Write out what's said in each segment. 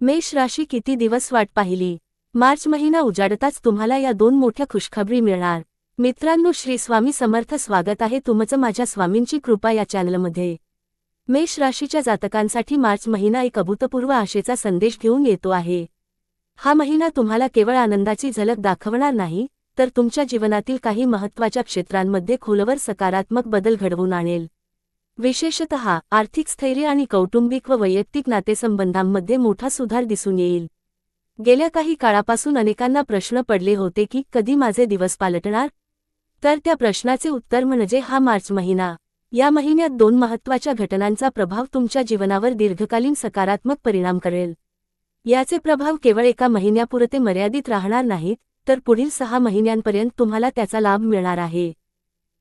मेष राशी किती दिवस वाट पाहिली? मार्च महिना उजाडताच तुम्हाला या दोन मोठ्या खुशखबरी मिळणार. मित्रांनो श्री स्वामी समर्थ स्वागत आहे तुमचं माझ्या स्वामींची कृपा या चॅनलमध्ये. मेष राशीच्या जातकांसाठी मार्च महिना एक अभूतपूर्व आशेचा संदेश घेऊन येतो आहे. हा महिना तुम्हाला केवळ आनंदाची झलक दाखवणार नाही तर तुमच्या जीवनातील काही महत्त्वाच्या क्षेत्रांमध्ये खोलवर सकारात्मक बदल घडवून आणेल. विशेषत आर्थिक स्थैर्य आणि कौटुंबिक व वैयक्तिक नातेसंबंधांमध्ये मोठा सुधार दिसून येईल. गेल्या काही काळापासून अनेकांना प्रश्न पडले होते की कधी माझे दिवस पालटणार? तर त्या प्रश्नाचे उत्तर म्हणजे हा मार्च महिना. या महिन्यात दोन महत्त्वाच्या घटनांचा प्रभाव तुमच्या जीवनावर दीर्घकालीन सकारात्मक परिणाम करेल. याचे प्रभाव केवळ एका महिन्यापुरते मर्यादित राहणार नाहीत तर पुढील सहा महिन्यांपर्यंत तुम्हाला त्याचा लाभ मिळणार आहे.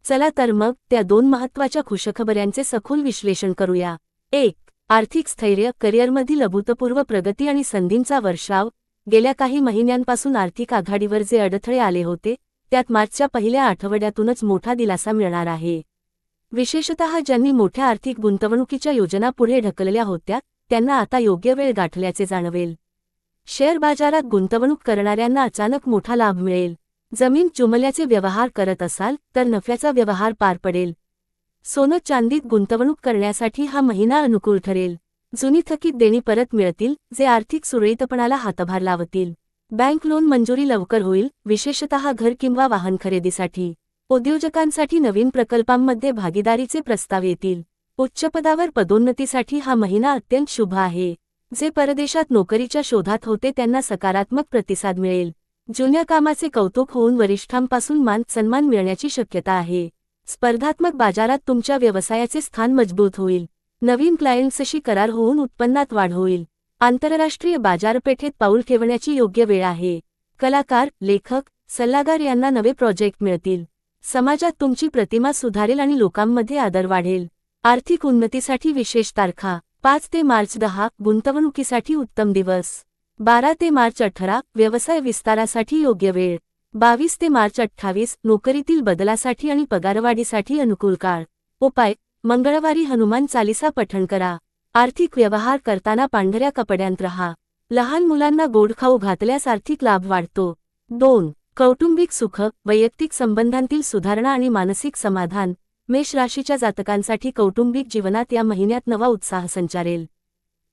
चला तर मग त्या दोन महत्त्वाच्या खुशखबऱ्यांचे सखोल विश्लेषण करूया. एक आर्थिक स्थैर्य करिअरमधील अभूतपूर्व प्रगती आणि संधींचा वर्षाव. गेल्या काही महिन्यांपासून आर्थिक आघाडीवर जे अडथळे आले होते त्यात मार्चच्या पहिल्या आठवड्यातूनच मोठा दिलासा मिळणार आहे. विशेषतः ज्यांनी मोठ्या आर्थिक गुंतवणुकीच्या योजना पुढे ढकलल्या होत्या त्यांना आता योग्य वेळ गाठल्याचे जाणवेल. शेअर बाजारात गुंतवणूक करणाऱ्यांना अचानक मोठा लाभ मिळेल. जमीन चुमल्याचे व्यवहार करत असाल तर नफ्याचा व्यवहार पार पडेल. सोनं चांदीत गुंतवणूक करण्यासाठी हा महिना अनुकूल ठरेल. जुनी थकीत देणी परत मिळतील जे आर्थिक सुरळीतपणाला हातभार लावतील. बँक लोन मंजुरी लवकर होईल विशेषतः घर किंवा वाहन खरेदीसाठी. उद्योजकांसाठी नवीन प्रकल्पांमध्ये भागीदारीचे प्रस्ताव येतील. उच्चपदावर पदोन्नतीसाठी हा महिना अत्यंत शुभ आहे. जे परदेशात नोकरीच्या शोधात होते त्यांना सकारात्मक प्रतिसाद मिळेल. जुन्या कामाचे कौतुक होऊन वरिष्ठांपासून मान सन्मान मिळण्याची शक्यता आहे. स्पर्धात्मक बाजारात तुमच्या व्यवसायाचे स्थान मजबूत होईल. नवीन क्लायंट्सशी करार होऊन उत्पन्नात वाढ होईल. आंतरराष्ट्रीय बाजारपेठेत पाऊल ठेवण्याची योग्य वेळ आहे. कलाकार लेखक सल्लागार यांना नवे प्रोजेक्ट मिळतील. समाजात तुमची प्रतिमा सुधारेल आणि लोकांमध्ये आदर वाढेल. आर्थिक उन्नतीसाठी विशेष तारखा. पाच ते मार्च दहा गुंतवणुकीसाठी उत्तम दिवस. बारा ते मार्च अठरा व्यवसाय विस्तारासाठी योग्य वेळ. बावीस ते मार्च अठ्ठावीस नोकरीतील बदलासाठी आणि पगारवाढीसाठी अनुकूल काळ. उपाय मंगळवारी हनुमान चालिसा पठण करा. आर्थिक व्यवहार करताना पांढऱ्या कपड्यांत रहा. लहान मुलांना गोड खाऊ घातल्यास आर्थिक लाभ वाढतो. दोन कौटुंबिक सुख वैयक्तिक संबंधांतील सुधारणा आणि मानसिक समाधान. मेष राशीच्या जातकांसाठी कौटुंबिक जीवनात या महिन्यात नवा उत्साह संचारेल.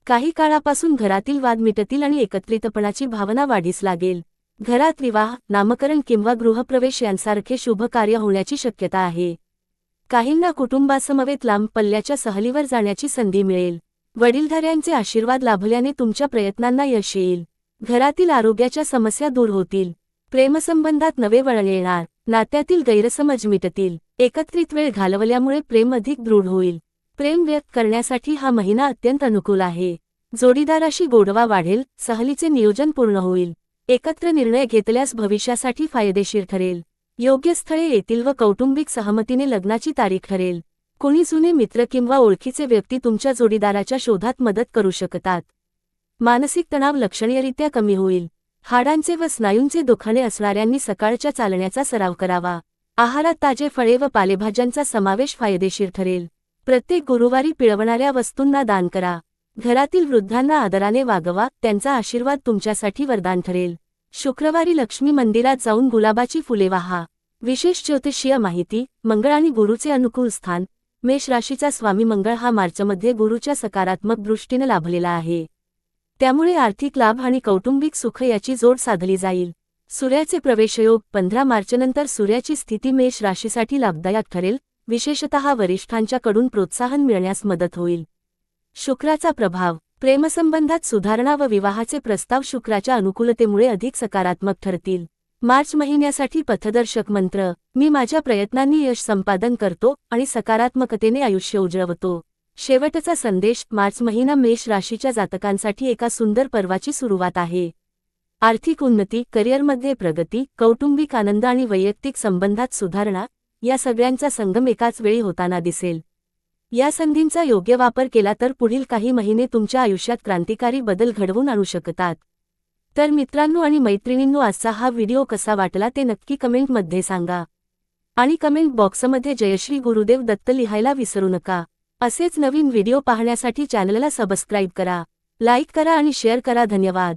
काही काळापासून घरातील वाद मिटतील आणि एकत्रितपणाची भावना वाढीस लागेल. घरात विवाह नामकरण किंवा गृहप्रवेश यांसारखे शुभ कार्य होण्याची शक्यता आहे. काहींना कुटुंबासमवेत लांब पल्ल्याच्या सहलीवर जाण्याची संधी मिळेल. वडीलधाऱ्यांचे आशीर्वाद लाभल्याने तुमच्या प्रयत्नांना यश येईल. घरातील आरोग्याच्या समस्या दूर होतील. प्रेमसंबंधात नवे वळण येणार. नात्यातील गैरसमज मिटतील. एकत्रित वेळ घालवल्यामुळे प्रेम अधिक दृढ होईल. प्रेम व्यक्त करण्यासाठी हा महिना अत्यंत अनुकूल आहे. जोडीदाराशी गोडवा वाढेल सहलीचे नियोजन पूर्ण होईल. एकत्र निर्णय घेतल्यास भविष्यासाठी फायदेशीर ठरेल. योग्य स्थळे येतील व कौटुंबिक सहमतीने लग्नाची तारीख ठरेल. कोणी जुने मित्र किंवा ओळखीचे व्यक्ती तुमच्या जोडीदाराच्या शोधात मदत करू शकतात. मानसिक तणाव लक्षणीयरित्या कमी होईल. हाडांचे व स्नायूंचे दुखणे असणाऱ्यांनी सकाळच्या चालण्याचा सराव करावा. आहारात ताजे फळे व पालेभाज्यांचा समावेश फायदेशीर ठरेल. प्रत्येक गुरुवारी पिळवणाऱ्या वस्तूंना दान करा. घरातील वृद्धांना आदराने वागवा त्यांचा आशीर्वाद तुमच्यासाठी वरदान ठरेल. शुक्रवारी लक्ष्मी मंदिरात जाऊन गुलाबाची फुले वाहा. विशेष ज्योतिषीय माहिती मंगळ आणि गुरुचे अनुकूल स्थान. मेष राशीचा स्वामी मंगळ हा मार्चमध्ये गुरुच्या सकारात्मक दृष्टीनं लाभलेला आहे. त्यामुळे आर्थिक लाभ आणि कौटुंबिक सुख याची जोड साधली जाईल. सूर्याचे प्रवेशयोग पंधरा मार्चनंतर सूर्याची स्थिती मेष राशीसाठी लाभदायक ठरेल. विशेषतः वरिष्ठांच्याकडून प्रोत्साहन मिळण्यास मदत होईल. शुक्राचा प्रभाव प्रेमसंबंधात सुधारणा व विवाहाचे प्रस्ताव शुक्राच्या अनुकूलतेमुळे अधिक सकारात्मक ठरतील. मार्च महिन्यासाठी पथदर्शक मंत्र मी माझ्या प्रयत्नांनी यश संपादन करतो आणि सकारात्मकतेने आयुष्य उजळवतो. शेवटचा संदेश मार्च महिना मेष राशीच्या जातकांसाठी एका सुंदर पर्वाची सुरुवात आहे. आर्थिक उन्नती करिअरमध्ये प्रगती कौटुंबिक आनंद आणि वैयक्तिक संबंधात सुधारणा या सगळ्यांचा संगम एकाच वेळी होताना दिसेल. या संधींचा योग्य वापर केला तर पुढील काही महिने तुमच्या आयुष्यात क्रांतिकारी बदल घडवून आणू शकतात. तर मित्रांनो आणि मैत्रिणींनो आजचा हा व्हिडिओ कसा वाटला ते नक्की कमेंटमध्ये सांगा. आणि कमेंट बॉक्समध्ये जयश्री गुरुदेव दत्त लिहायला विसरू नका. असेच नवीन व्हिडिओ पाहण्यासाठी चॅनलला सबस्क्राईब करा लाईक करा आणि शेअर करा. धन्यवाद.